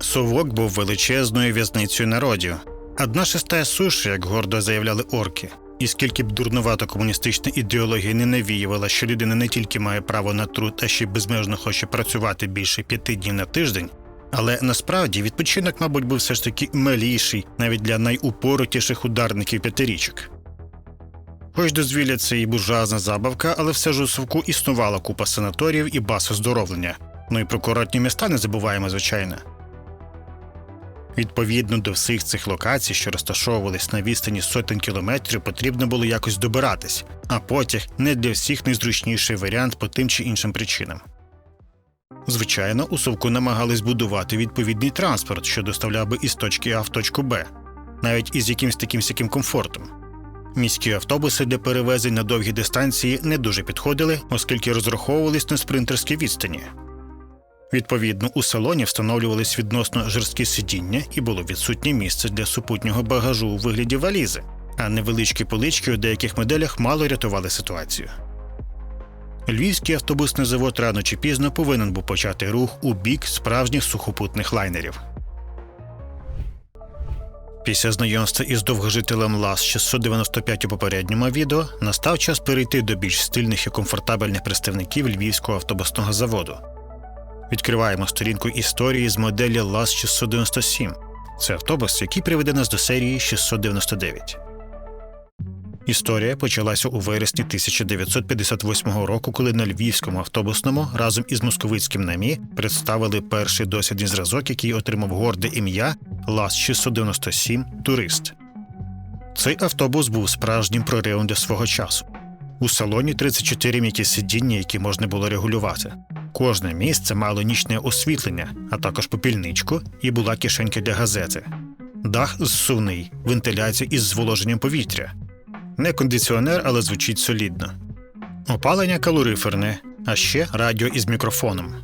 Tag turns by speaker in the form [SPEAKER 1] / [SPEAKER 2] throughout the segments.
[SPEAKER 1] Совок був величезною в'язницею народів. Одна шестая суші, як гордо заявляли орки. І скільки б дурнувато комуністична ідеологія не навіювала, що людина не тільки має право на труд, а ще й безмежно хоче працювати більше п'яти днів на тиждень. Але насправді відпочинок, мабуть, був все ж таки маліший навіть для найупоротіших ударників п'ятирічок. Хоч дозвілля це і буржуазна забавка, але все ж у совку існувала купа санаторіїв і баз оздоровлення. Ну і про курортні міста не забуваємо, звичайно. Відповідно до всіх цих локацій, що розташовувались на відстані сотень кілометрів, потрібно було якось добиратись, а потяг не для всіх найзручніший варіант по тим чи іншим причинам. Звичайно, у совку намагались будувати відповідний транспорт, що доставляв би із точки А в точку Б, навіть із якимсь таким сяким комфортом. Міські автобуси для перевезень на довгі дистанції не дуже підходили, оскільки розраховувались на спринтерські відстані. Відповідно, у салоні встановлювались відносно жорсткі сидіння і було відсутнє місце для супутнього багажу у вигляді валізи, а невеличкі полички у деяких моделях мало рятували ситуацію. Львівський автобусний завод рано чи пізно повинен був почати рух у бік справжніх сухопутних лайнерів. Після знайомства із довгожителем ЛАЗ 695 у попередньому відео настав час перейти до більш стильних і комфортабельних представників Львівського автобусного заводу. Відкриваємо сторінку історії з моделі ЛАЗ 697. Це автобус, який приведе нас до серії 699. Історія почалася у вересні 1958 року, коли на львівському автобусному разом із московицьким намі представили перший дослідний зразок, який отримав горде ім'я ЛАЗ 697 Турист. Цей автобус був справжнім проривом для свого часу. У салоні 34 м'які сидіння, які можна було регулювати. Кожне місце мало нічне освітлення, а також попільничку і була кишенька для газети. Дах зсувний, вентиляція із зволоженням повітря. Не кондиціонер, але звучить солідно. Опалення калориферне, а ще радіо із мікрофоном.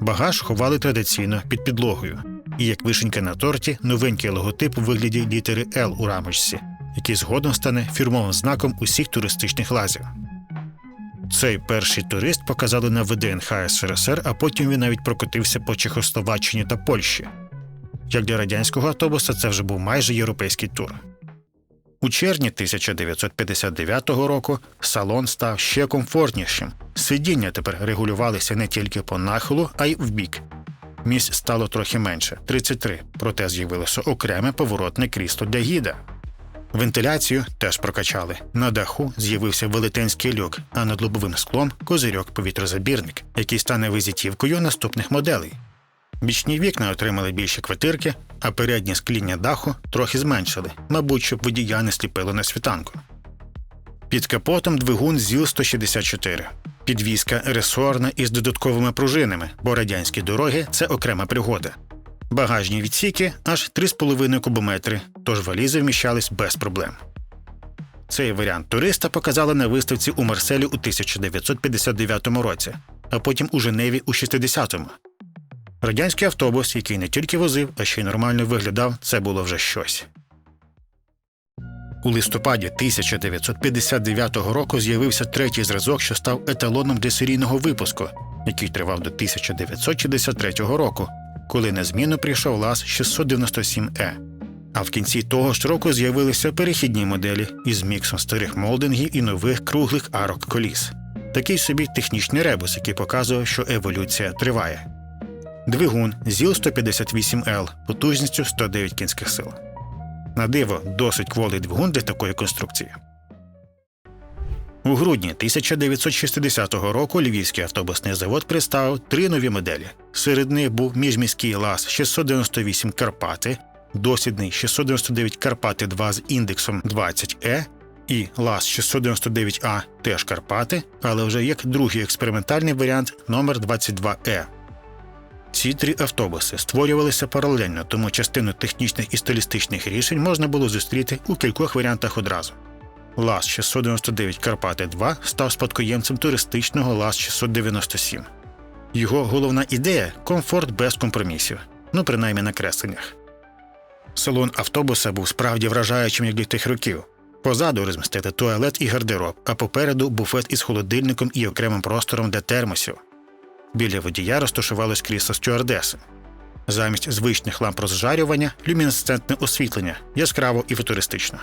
[SPEAKER 1] Багаж ховали традиційно під підлогою. І як вишенька на торті, новенький логотип у вигляді літери L у рамочці, який згодом стане фірмовим знаком усіх туристичних лазів. Цей перший турист показали на ВДНХ СРСР, а потім він навіть прокотився по Чехословаччині та Польщі. Як для радянського автобуса, це вже був майже європейський тур. У червні 1959 року салон став ще комфортнішим. Сидіння тепер регулювалися не тільки по нахилу, а й вбік. Місць стало трохи менше 33, проте з'явилося окреме поворотне крісло для гіда. Вентиляцію теж прокачали. На даху з'явився велетенський люк, а над лобовим склом козирьок повітрозабірник, який стане визитівкою наступних моделей. Бічні вікна отримали більші квартирки, а переднє скління даху трохи зменшили, мабуть, щоб водія не сліпило на світанку. Під капотом двигун ЗІЛ-164. Підвізка ресорна із додатковими пружинами, бо радянські дороги це окрема пригода. Багажні відсіки аж 3,5 кубометри, тож валізи вміщались без проблем. Цей варіант туриста показали на виставці у Марселі у 1959 році, а потім у Женеві у 60-му. Радянський автобус, який не тільки возив, а ще й нормально виглядав, це було вже щось. У листопаді 1959 року з'явився третій зразок, що став еталоном для серійного випуску, який тривав до 1963 року, коли на зміну прийшов ЛАЗ 697Е. А в кінці того ж року з'явилися перехідні моделі із міксом старих молдингів і нових круглих арок коліс. Такий собі технічний ребус, який показував, що еволюція триває. Двигун ЗІЛ-158Л потужністю 109 кінських сил. На диво, досить кволий двигун для такої конструкції. У грудні 1960 року Львівський автобусний завод представив три нові моделі. Серед них був міжміський ЛАЗ 698 Карпати, дослідний 699 Карпати 2 з індексом 20Е і ЛАЗ 699А теж Карпати, але вже як другий експериментальний варіант номер 22Е. Ці три автобуси створювалися паралельно, тому частину технічних і стилістичних рішень можна було зустріти у кількох варіантах одразу. ЛАЗ 699 Карпати 2 став спадкоємцем туристичного ЛАЗ 697. Його головна ідея комфорт без компромісів, ну принаймні на кресленнях. Салон автобуса був справді вражаючим як для тих років. Позаду розмістити туалет і гардероб, а попереду буфет із холодильником і окремим простором для термосів. Біля водія розташувалось крісло стюардеси. Замість звичних ламп розжарювання люмінесцентне освітлення, яскраво і футуристично.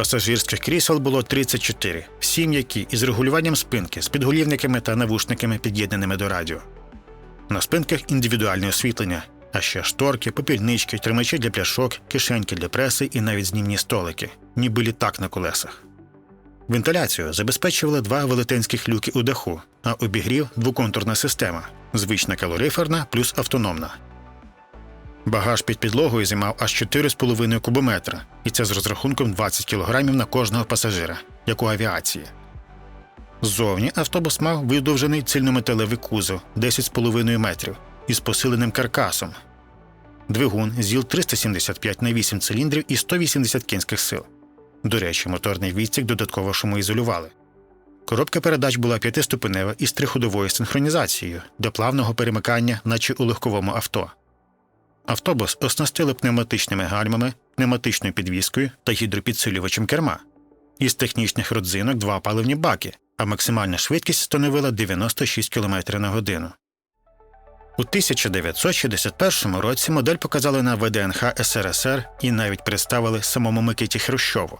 [SPEAKER 1] Пасажирських крісел було 34, всі м'які із регулюванням спинки з підголівниками та навушниками, під'єднаними до радіо. На спинках індивідуальне освітлення, а ще шторки, попільнички, тримачі для пляшок, кишеньки для преси і навіть знімні столики, ніби літак на колесах. Вентиляцію забезпечували два велетенських люки у даху, а обігрів двоконтурна система звична калориферна плюс автономна. Багаж під підлогою займав аж 4,5 кубометра, і це з розрахунком 20 кг на кожного пасажира, як у авіації. Ззовні автобус мав видовжений цільнометалевий кузов 10,5 метрів із посиленим каркасом. Двигун ЗІЛ 375 на 8 циліндрів і 180 кінських сил. До речі, моторний відсік додатково шумоізолювали. Коробка передач була п'ятиступенева із триходовою синхронізацією для плавного перемикання, наче у легковому авто. Автобус оснастили пневматичними гальмами, пневматичною підвіскою та гідропідсилювачем керма. Із технічних родзинок два паливні баки, а максимальна швидкість становила 96 км на годину. У 1961 році модель показали на ВДНХ СРСР і навіть представили самому Микиті Хрущову.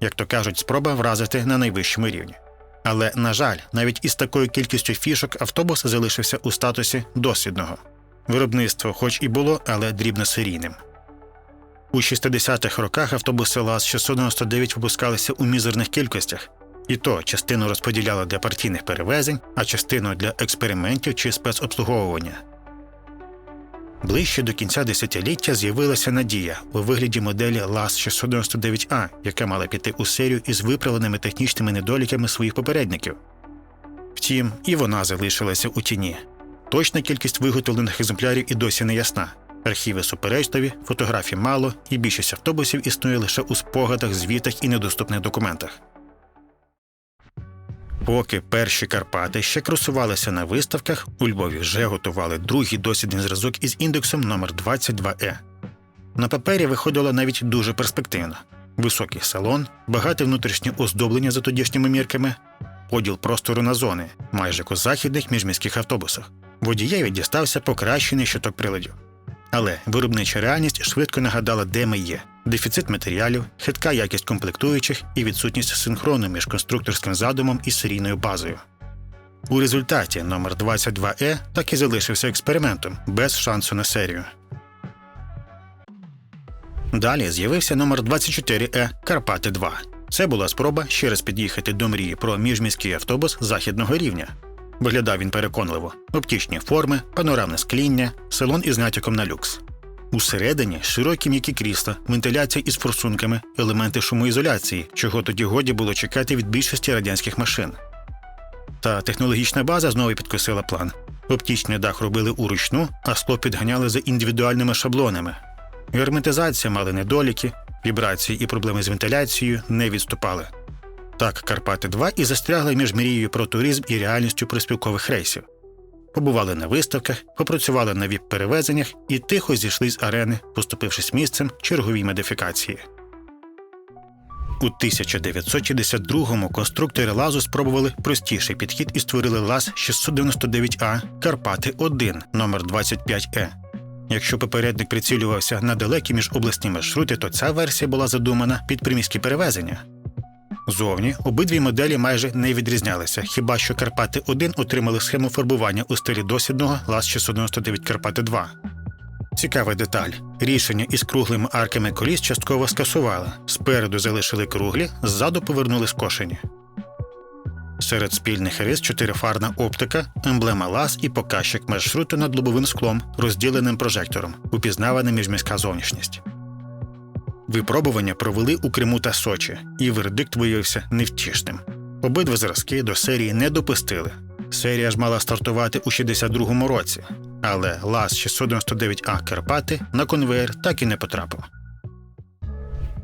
[SPEAKER 1] Як то кажуть, спроба вразити на найвищому рівні. Але, на жаль, навіть із такою кількістю фішок автобус залишився у статусі досвідного. Виробництво, хоч і було, але дрібносерійним. У 60-х роках автобуси ЛАЗ-699 випускалися у мізерних кількостях, і то частину розподіляли для партійних перевезень, а частину для експериментів чи спецобслуговування. Ближче до кінця десятиліття з'явилася надія у вигляді моделі ЛАЗ-699А, яка мала піти у серію із виправленими технічними недоліками своїх попередників. Втім, і вона залишилася у тіні. Точна кількість виготовлених екземплярів і досі не ясна. Архіви суперечливі, фотографій мало, і більшість автобусів існує лише у спогадах, звітах і недоступних документах. Поки перші Карпати ще кросувалися на виставках, у Львові вже готували другий дослідний зразок із індексом номер 22 е На папері виходило навіть дуже перспективно: високий салон, багате внутрішнє оздоблення за тодішніми мірками, поділ простору на зони, майже як у західних міжміських автобусах. Водієві дістався покращений щиток приладів. Але виробнича реальність швидко нагадала, де ми є: дефіцит матеріалів, хитка якість комплектуючих і відсутність синхрону між конструкторським задумом і серійною базою. У результаті номер 22 е так і залишився експериментом без шансу на серію. Далі з'явився номер 24 е Карпати 2. Це була спроба ще раз під'їхати до мрії про міжміський автобус західного рівня. Виглядав він переконливо: оптічні форми, панорамне скління, салон із натяком на люкс. Усередині широкі м'які крісла, вентиляція із форсунками, елементи шумоізоляції, чого тоді годі було чекати від більшості радянських машин. Та технологічна база знову підкосила план. Оптічний дах робили уручну, а скло підганяли за індивідуальними шаблонами. Герметизація мали недоліки, вібрації і проблеми з вентиляцією не відступали. Так, Карпати 2 і застрягли між мрією про туризм і реальністю приспілкових рейсів. Побували на виставках, попрацювали на віп-перевезеннях і тихо зійшли з арени, поступившись місцем черговій модифікації. У 1962-му конструктори лазу спробували простіший підхід і створили лаз 699А Карпати 1 номер 25 е Якщо попередник прицілювався на далекі міжобласні маршрути, то ця версія була задумана під приміські перевезення. Зовні обидві моделі майже не відрізнялися, хіба що Карпати 1 отримали схему фарбування у стилі досвідного лаз 699 Карпати 2. Цікава деталь. Рішення із круглими арками коліс частково скасували. Спереду залишили круглі, ззаду повернули скошені. Серед спільних рис чотирифарна оптика, емблема лаз і показчик маршруту над лобовим склом, розділеним прожектором, упізнавана міжміська зовнішність. Випробування провели у Криму та Сочі, і вердикт виявився невтішним. Обидва зразки до серії не допустили. Серія ж мала стартувати у 62-му році, але ЛАЗ 699 а Карпати на конвеєр так і не потрапив.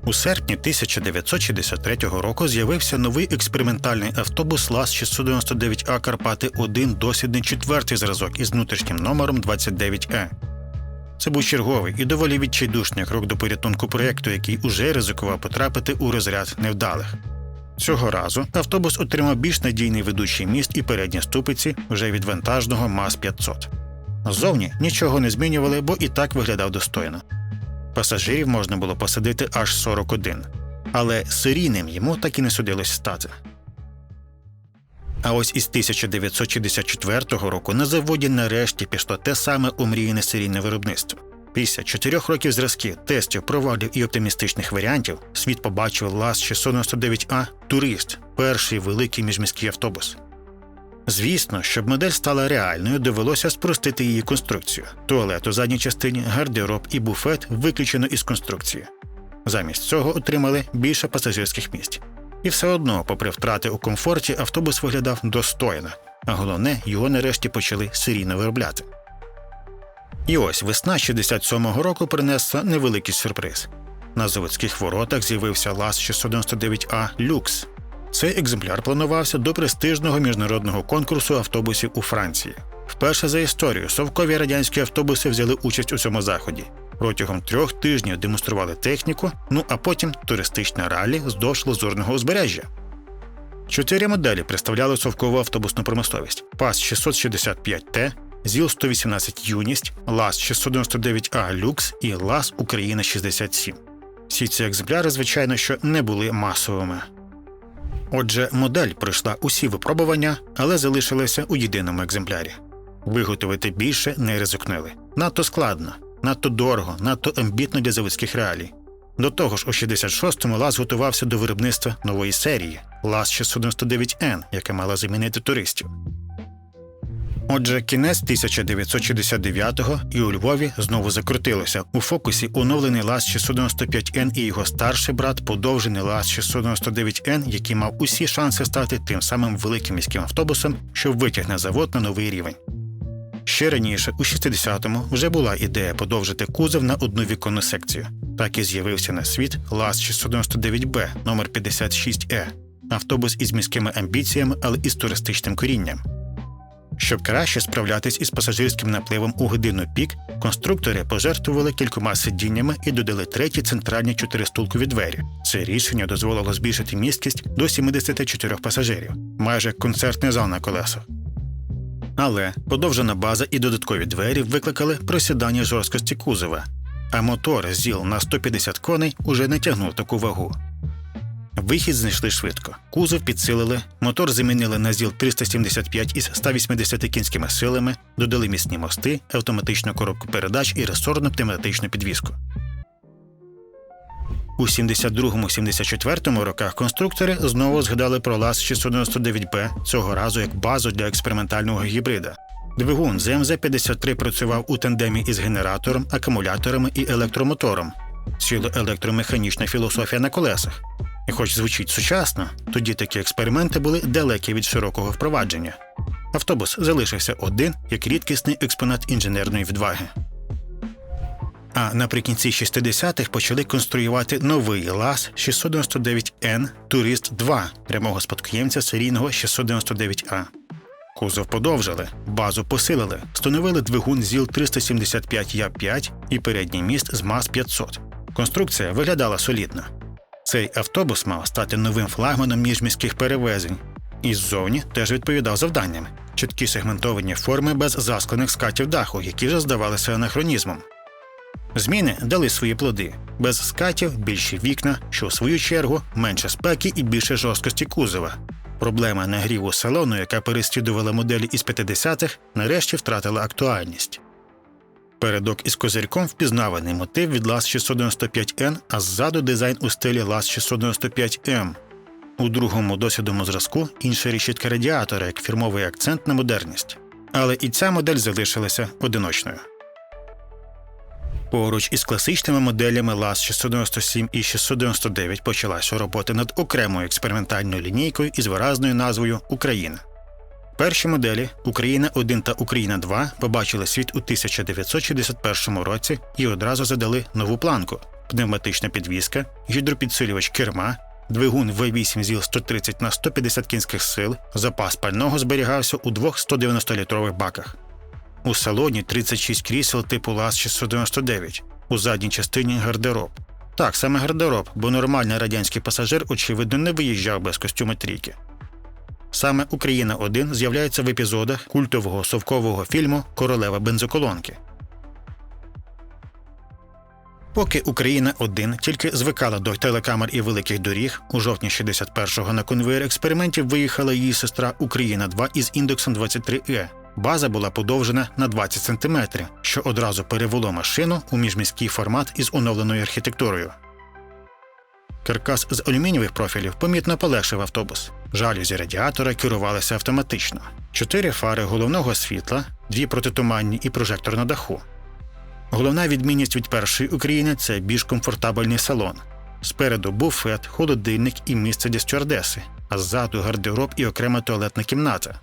[SPEAKER 1] У серпні 1963 року з'явився новий експериментальний автобус ЛАЗ 699 а Карпати 1 дослідний четвертий зразок із внутрішнім номером 29Е. Це був черговий і доволі відчайдушний крок до порятунку проєкту, який уже ризикував потрапити у розряд невдалих. Цього разу автобус отримав більш надійний ведучий міст і передні ступиці вже від вантажного МАЗ 500. Зовні нічого не змінювали, бо і так виглядав достойно. Пасажирів можна було посадити аж 41, але серійним йому так і не судилось стати. А ось із 1964 року на заводі нарешті пішло те саме омріяне серійне виробництво. Після чотирьох років зразків, тестів, провалів і оптимістичних варіантів світ побачив ЛАЗ 699 а Турист, перший великий міжміський автобус. Звісно, щоб модель стала реальною, довелося спростити її конструкцію. Туалет у задній частині, гардероб і буфет виключено із конструкції. Замість цього отримали більше пасажирських місць. І все одно, попри втрати у комфорті, автобус виглядав достойно, а головне, його нарешті почали серійно виробляти. І ось весна 67-го року принесла невеликий сюрприз. На заводських воротах з'явився ЛАЗ 699А Люкс. Цей екземпляр планувався до престижного міжнародного конкурсу автобусів у Франції. Вперше за історію совкові радянські автобуси взяли участь у цьому заході. Протягом трьох тижнів демонстрували техніку, ну а потім туристичне ралі здовж лазурного узбережжя. Чотири моделі представляли совкову автобусну промисловість: ПАС 665Т, ЗІЛ 118 Юність, ЛАЗ 699А Люкс і ЛАЗ Україна 67. Всі ці екземпляри, звичайно, що не були масовими. Отже, модель пройшла усі випробування, але залишилася у єдиному екземплярі. Виготовити більше не ризикнули. Надто складно, надто дорого, надто амбітно для заводських реалій. До того ж, у 66-му ЛАЗ готувався до виробництва нової серії ЛАЗ 699Н, яка мала замінити туристів. Отже, кінець 1969-го і у Львові знову закрутилося. У фокусі оновлений ЛАЗ 695Н і його старший брат, подовжений ЛАЗ 699Н, який мав усі шанси стати тим самим великим міським автобусом, що витягне завод на новий рівень. Ще раніше, у 60-му, вже була ідея подовжити кузов на одну віконну секцію. Так і з'явився на світ ЛАЗ 699Б номер 56 е автобус із міськими амбіціями, але із туристичним корінням. Щоб краще справлятись із пасажирським напливом у годину пік, конструктори пожертвували кількома сидіннями і додали треті центральні чотиристулкові двері. Це рішення дозволило збільшити місткість до 74 пасажирів, майже концертний зал на колесах. Але подовжена база і додаткові двері викликали просідання жорсткості кузова, а мотор ЗІЛ на 150 коней уже не тягнув таку вагу. Вихід знайшли швидко. Кузов підсилили, мотор замінили на ЗІЛ 375 із 180 кінськими силами, додали міцні мости, автоматичну коробку передач і ресорну пневматичну підвіску. У 72-74 роках конструктори знову згадали про ЛАЗ 699Б цього разу як базу для експериментального гібрида. Двигун ЗМЗ-53 працював у тандемі із генератором, акумуляторами і електромотором. Ціло електромеханічна філософія на колесах. І хоч звучить сучасно, тоді такі експерименти були далекі від широкого впровадження. Автобус залишився один як рідкісний експонат інженерної відваги. А наприкінці 60-х почали конструювати новий ЛАЗ 699Н Турист 2 прямого спадкоємця серійного 699А. Кузов подовжили, базу посилили, встановили двигун ЗІЛ 375 Я5 і передній міст з МАЗ 500. Конструкція виглядала солідно. Цей автобус мав стати новим флагманом міжміських перевезень. І ззовні теж відповідав завданням чіткі сегментовані форми без засклених скатів даху, які вже здавалися анахронізмом. Зміни дали свої плоди без скатів, більші вікна, що в свою чергу менше спеки і більше жорсткості кузова. Проблема нагріву салону, яка переслідувала моделі із 50-х, нарешті втратила актуальність. Передок із козирьком впізнаваний мотив від ЛАЗ 695N, а ззаду дизайн у стилі ЛАЗ 695M. У другому досвідому зразку інша решітка радіатора як фірмовий акцент на модерність. Але і ця модель залишилася одиночною. Поруч із класичними моделями ЛАЗ 697 і 699 почалася робота над окремою експериментальною лінійкою із виразною назвою Україна. Перші моделі Україна 1 та Україна 2 побачили світ у 1961 році і одразу задали нову планку: пневматична підвізка, гідропідсилювач керма, двигун V8 ЗІЛ 130 на 150 кінських сил, запас пального зберігався у двох 190-літрових баках. У салоні 36 крісел типу ЛАЗ 699, у задній частині гардероб. Так, саме гардероб, бо нормальний радянський пасажир, очевидно, не виїжджав без костюма трійки. Саме Україна 1 з'являється в епізодах культового совкового фільму Королева бензоколонки. Поки Україна 1 тільки звикала до телекамер і великих доріг, у жовтні 61-го на конвейер експериментів виїхала її сестра Україна 2 із індексом 23Е. База була подовжена на 20 см, що одразу перевело машину у міжміський формат із оновленою архітектурою. Каркас з алюмінієвих профілів помітно полегшив автобус. Жалюзі радіатора керувалися автоматично. Чотири фари головного світла, дві протитуманні і прожектор на даху. Головна відмінність від першої України це більш комфортабельний салон. Спереду буфет, холодильник і місце для стюардеси, а ззаду гардероб і окрема туалетна кімната.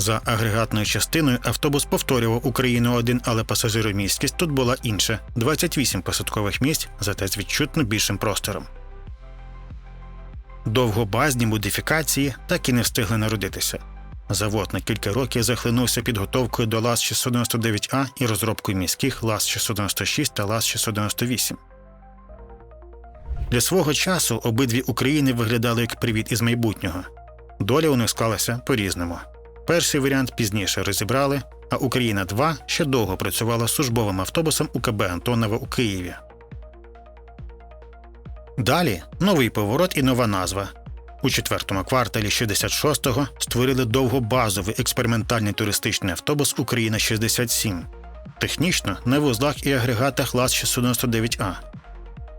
[SPEAKER 1] За агрегатною частиною автобус повторював Україну 1 але пасажиромісткість тут була інша 28 посадкових місць, зате з відчутно більшим простором. Довгобазні модифікації так і не встигли народитися. Завод на кілька років захлинувся підготовкою до ЛАЗ 699А і розробкою міських ЛАЗ 696 та ЛАЗ 698. Для свого часу обидві України виглядали як привіт із майбутнього. Доля у них склалася по-різному. Перший варіант пізніше розібрали, а Україна 2 ще довго працювала службовим автобусом УКБ Антонова у Києві. Далі новий поворот і нова назва. У четвертому кварталі 66-го створили довгобазовий експериментальний туристичний автобус Україна 67 технічно на вузлах і агрегатах ЛАЗ 699А.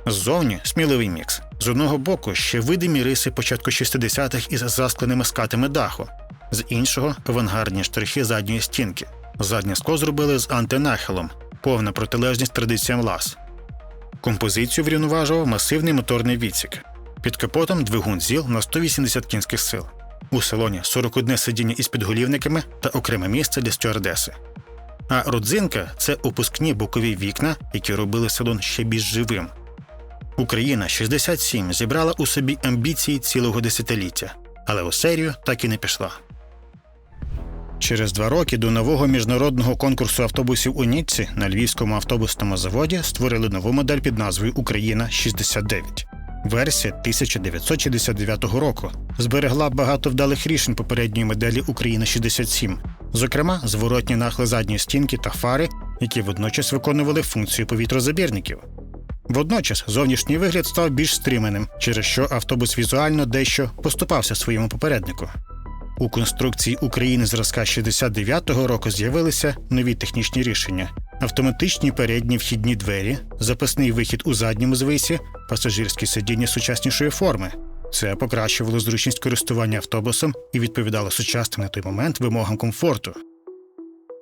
[SPEAKER 1] Ззовні сміливий мікс. З одного боку ще видимі риси початку 60-х із заскленими скатами даху, з іншого авангардні штрихи задньої стінки. Заднє скло зробили з антинахилом, повна протилежність традиціям ЛАЗ. Композицію врівноважував масивний моторний відсік. Під капотом двигун ЗІЛ на 180 кінських сил. У салоні 41 сидіння із підголівниками та окреме місце для стюардеси. А родзинка це опускні бокові вікна, які робили салон ще більш живим. Україна 67 зібрала у собі амбіції цілого десятиліття, але у серію так і не пішла. Через два роки до нового міжнародного конкурсу автобусів у Ніцці на львівському автобусному заводі створили нову модель під назвою Україна 69. Версія 1969 року зберегла багато вдалих рішень попередньої моделі Україна 67, зокрема, зворотні нахли задньої стінки та фари, які водночас виконували функцію повітрозабірників. Водночас зовнішній вигляд став більш стриманим, через що автобус візуально дещо поступався своєму попереднику. У конструкції України зразка 69-го року з'явилися нові технічні рішення: автоматичні передні вхідні двері, запасний вихід у задньому звисі, пасажирські сидіння сучаснішої форми. Це покращувало зручність користування автобусом і відповідало сучасним на той момент вимогам комфорту.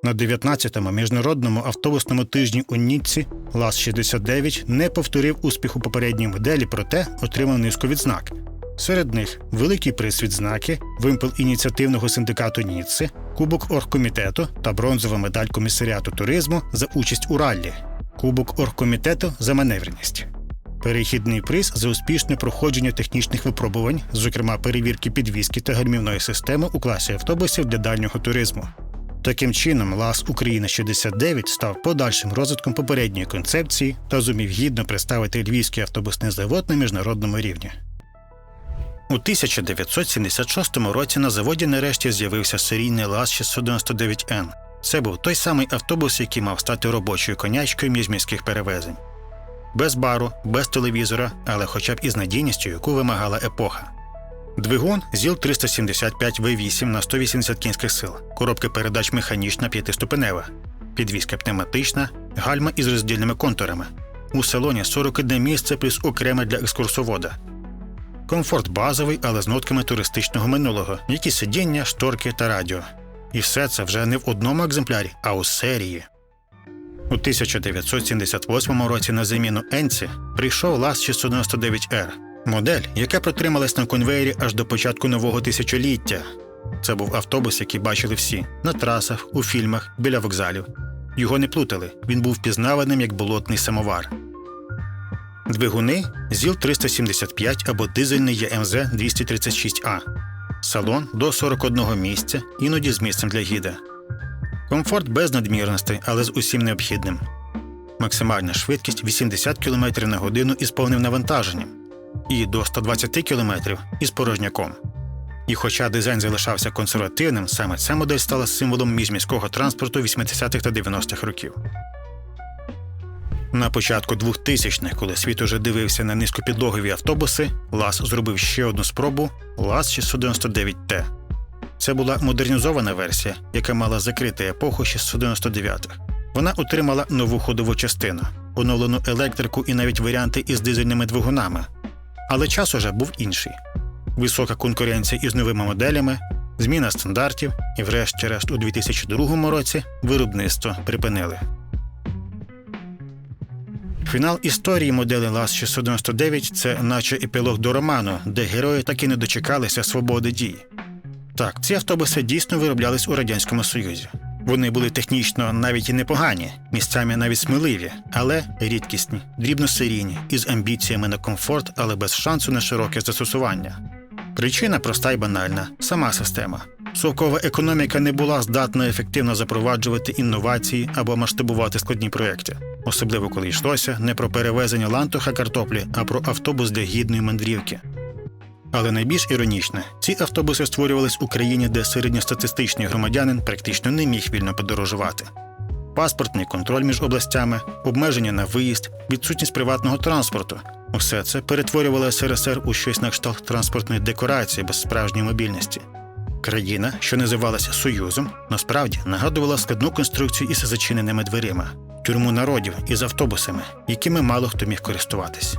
[SPEAKER 1] На 19-му міжнародному автобусному тижні у Ніцці ЛАЗ-69 не повторив успіху попередньої моделі, проте отримав низку відзнак. Серед них великий приз відзнаки, вимпел ініціативного синдикату Ніцци, Кубок оргкомітету та бронзова медаль комісаріату туризму за участь у раллі, Кубок оргкомітету за маневреність. Перехідний приз за успішне проходження технічних випробувань, зокрема перевірки підвізки та гальмівної системи у класі автобусів для дальнього туризму. Таким чином, ЛАЗ Україна 69 став подальшим розвитком попередньої концепції та зумів гідно представити львівський автобусний завод на міжнародному рівні. У 1976 році на заводі нарешті з'явився серійний ЛАЗ 699Н. Це був той самий автобус, який мав стати робочою конячкою міжміських перевезень. Без бару, без телевізора, але хоча б із надійністю, яку вимагала епоха. Двигун ЗІЛ 375 В8 на 180 кінських сил, коробка передач механічна п'ятиступенева, підвізка пневматична, гальма із роздільними контурами. У салоні 41 місце плюс окреме для екскурсовода. Комфорт базовий, але з нотками туристичного минулого, які сидіння, шторки та радіо. І все це вже не в одному екземплярі, а у серії. У 1978 році на заміну Енці прийшов ЛАЗ 699 r модель, яка протрималась на конвеєрі аж до початку нового тисячоліття. Це був автобус, який бачили всі на трасах, у фільмах, біля вокзалів. Його не плутали, він був впізнаваним як болотний самовар. Двигуни ЗІЛ 375 або дизельний ЄМЗ 236А. Салон до 41 місця, іноді з місцем для гіда. Комфорт без надмірностей, але з усім необхідним. Максимальна швидкість 80 км на годину із повним навантаженням і до 120 км із порожняком. І хоча дизайн залишався консервативним, саме ця модель стала символом міжміського транспорту 80-х та 90-х років. На початку 2000-х, коли світ уже дивився на низькопідлогові автобуси, ЛАЗ зробив ще одну спробу ЛАЗ 699Т. Це була модернізована версія, яка мала закрити епоху 699-х. Вона отримала нову ходову частину, оновлену електрику і навіть варіанти із дизельними двигунами. Але час уже був інший: висока конкуренція із новими моделями, зміна стандартів, і, врешті-решт, у 2002 році виробництво припинили. Фінал історії моделі ЛАЗ 699 це наче епілог до роману, де герої так і не дочекалися свободи дії. Так, ці автобуси дійсно вироблялись у Радянському Союзі. Вони були технічно навіть і непогані, місцями навіть сміливі, але рідкісні, дрібносерійні, із амбіціями на комфорт, але без шансу на широке застосування. Причина проста й банальна сама система. Совкова економіка не була здатна ефективно запроваджувати інновації або масштабувати складні проекти, особливо коли йшлося не про перевезення лантуха картоплі, а про автобус для гідної мандрівки. Але найбільш іронічне, ці автобуси створювались у країні, де середньостатистичний громадянин практично не міг вільно подорожувати. Паспортний контроль між областями, обмеження на виїзд, відсутність приватного транспорту усе це перетворювало СРСР у щось на кшталт транспортної декорації без справжньої мобільності. Країна, що називалася Союзом, насправді нагадувала складну конструкцію із зачиненими дверима, тюрму народів із автобусами, якими мало хто міг користуватись.